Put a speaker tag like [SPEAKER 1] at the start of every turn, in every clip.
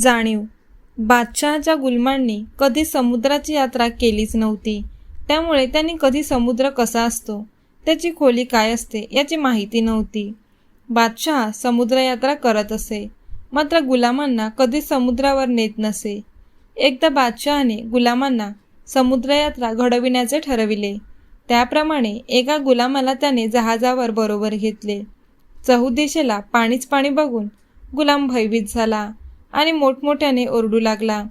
[SPEAKER 1] जाणीव. बादशहाच्या गुलमांनी कधी समुद्राची यात्रा केलीच नव्हती त्यामुळे त्यांनी कधी समुद्र कसा असतो त्याची खोली काय असते याची माहिती नव्हती. बादशहा समुद्रयात्रा करत असे मात्र गुलामांना कधी समुद्रावर नेत नसे. एकदा बादशहाने गुलामांना समुद्रयात्रा घडविण्याचे ठरविले. त्याप्रमाणे एका गुलामाला त्याने जहाजावर बरोबर घेतले. चहुदिशेला पाणीच पाणी बघून गुलाम भयभीत झाला. आणि मोठमोठ्याने ओरडू लागला.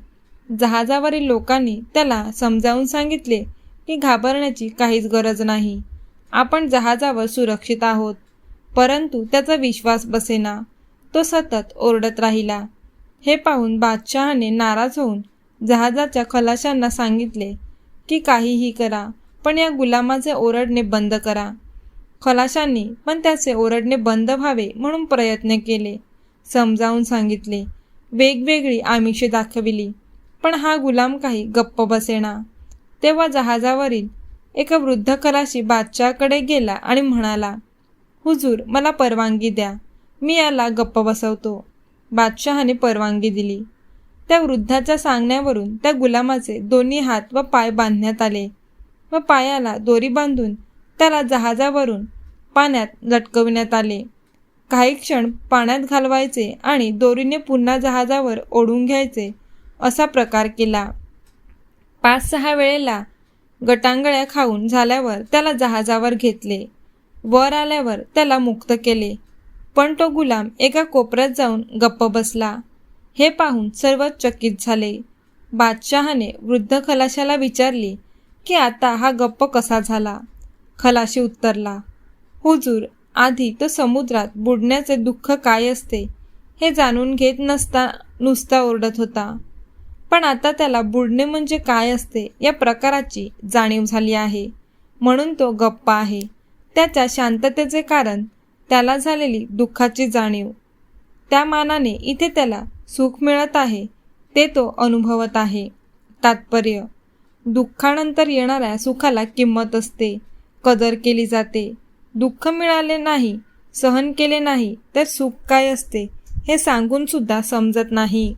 [SPEAKER 1] जहाजावरील लोकांनी त्याला समजावून सांगितले की घाबरण्याची काहीच गरज नाही. आपण जहाजावर सुरक्षित आहोत. परंतु त्याचा विश्वास बसेना. तो सतत ओरडत राहिला. हे पाहून बादशहाने नाराज होऊन जहाजाच्या खलाशांना सांगितले की काहीही करा पण या गुलामाचे ओरडणे बंद करा. खलाशांनी पण त्याचे ओरडणे बंद व्हावे म्हणून प्रयत्न केले समजावून सांगितले. वेगवेगळी आमिषे दाखविली. पण हा गुलाम काही गप्प बसेना. तेव्हा जहाजावरील एका वृद्ध खलाशी बादशहाकडे गेला आणि म्हणाला हुजूर मला परवानगी द्या. मी याला गप्प बसवतो. बादशहाने परवानगी दिली. त्या वृद्धाच्या सांगण्यावरून त्या गुलामाचे दोन्ही हात व पाय बांधण्यात आले व पायाला दोरी बांधून त्याला जहाजावरून पाण्यात लटकविण्यात आले. काही क्षण पाण्यात घालवायचे आणि दोरीने पुन्हा जहाजावर ओढून घ्यायचे असा प्रकार केला. पाच सहा वेळेला गटांगळ्या खाऊन झाल्यावर त्याला जहाजावर घेतले. वर आल्यावर त्याला मुक्त केले. पण तो गुलाम एका कोपऱ्यात जाऊन गप्प बसला. हे पाहून सर्व चकित झाले. बादशहाने वृद्ध खलाशाला विचारले की आता हा गप्प कसा झाला? खलाशी उत्तरला हुजूर आधी तो समुद्रात बुडण्याचे दुःख काय असते हे जाणून घेत नसता नुसता ओरडत होता. पण आता त्याला बुडणे म्हणजे काय असते या प्रकाराची जाणीव झाली आहे. म्हणून तो गप्प आहे. त्याच्या शांततेचे कारण त्याला झालेली दुःखाची जाणीव. त्या मानाने इथे त्याला सुख मिळत आहे ते तो अनुभवत आहे. तात्पर्य दुःखानंतर येणाऱ्या सुखाला किंमत असते कदर केली जाते. दुःख मिळाले नाही सहन केले नाही तर सुख काय असते? हे सांगून सुद्धा समजत नाही.